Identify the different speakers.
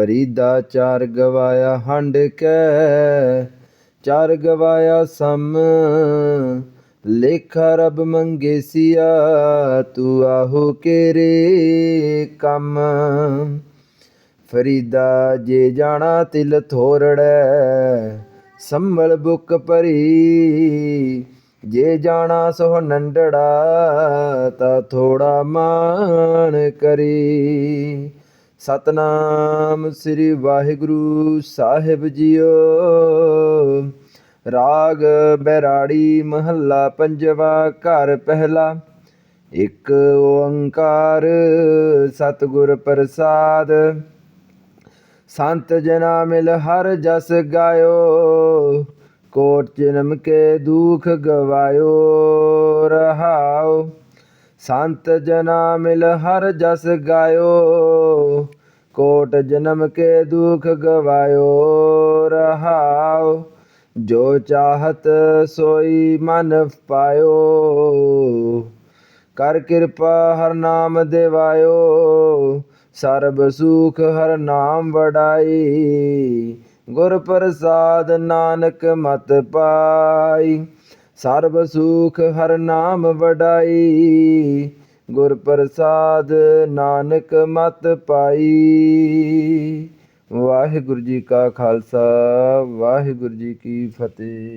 Speaker 1: ਫਰੀਦਾ ਚਾਰ ਗਵਾਇਆ ਹੰਡ ਕੈ, ਚਾਰ ਗਵਾਇਆ ਸਮ। ਲੇਖਾ ਰਬ ਮੰਗੇਸੀਆ ਤੂੰ ਆਹੋ ਕੇਰੇ ਕੰਮ। ਫਰੀਦਾ ਜੇ ਜਾਣਾ ਤਿਲ ਥੋਰੜੈ, ਸੰਭਲ ਬੁੱਕ ਭਰੀ। ਜੇ ਜਾਣਾ ਸੋ ਨੰਡੜਾ, ਤਾ ਥੋੜਾ ਮਾਣ ਕਰੀ। ਸਤਨਾਮ ਸ੍ਰੀ ਵਾਹਿਗੁਰੂ ਸਾਹਿਬ ਜੀਓ। ਰਾਗ ਬੈਰਾੜੀ ਮਹੱਲਾ ਪੰਜਵਾ, ਘਰ ਪਹਿਲਾ। ਇੱਕ ਓੰਕਾਰ ਸਤਿਗੁਰ ਪ੍ਰਸਾਦ। ਸੰਤ ਜਨਾ ਮਿਲ ਹਰ ਜਸ ਗਾਇਓ, ਕੋਟ ਜਨਮ ਕੇ ਦੁਖ ਗਵਾਇਓ। ਸੰਤ ਜਨਾ ਮਿਲ ਹਰ ਜਸ ਗਾਇਓ, ਕੋਟ ਜਨਮ ਕੇ ਦੁਖ ਗਵਾਇਓ ਰਹਾਉ ਜੋ ਚਾਹਤ ਸੋਈ ਮਨ ਪਾਇਓ, ਕਰ ਕਿਰਪਾ ਹਰ ਨਾਮ ਦੇਵਾਇਓ। ਸਰਬ ਸੁਖ ਹਰ ਨਾਮ ਵਡਾਈ, ਗੁਰ ਪ੍ਰਸਾਦ ਨਾਨਕ ਮਤ ਪਾਈ। ਸਰਬ ਸੁਖ ਹਰ ਨਾਮ ਵਡਾਈ, ਗੁਰ ਪ੍ਰਸਾਦ ਨਾਨਕ ਮਤ ਪਾਈ। ਵਾਹਿਗੁਰੂ ਜੀ ਕਾ ਖਾਲਸਾ, ਵਾਹਿਗੁਰੂ ਜੀ ਕੀ ਫਤਿਹ।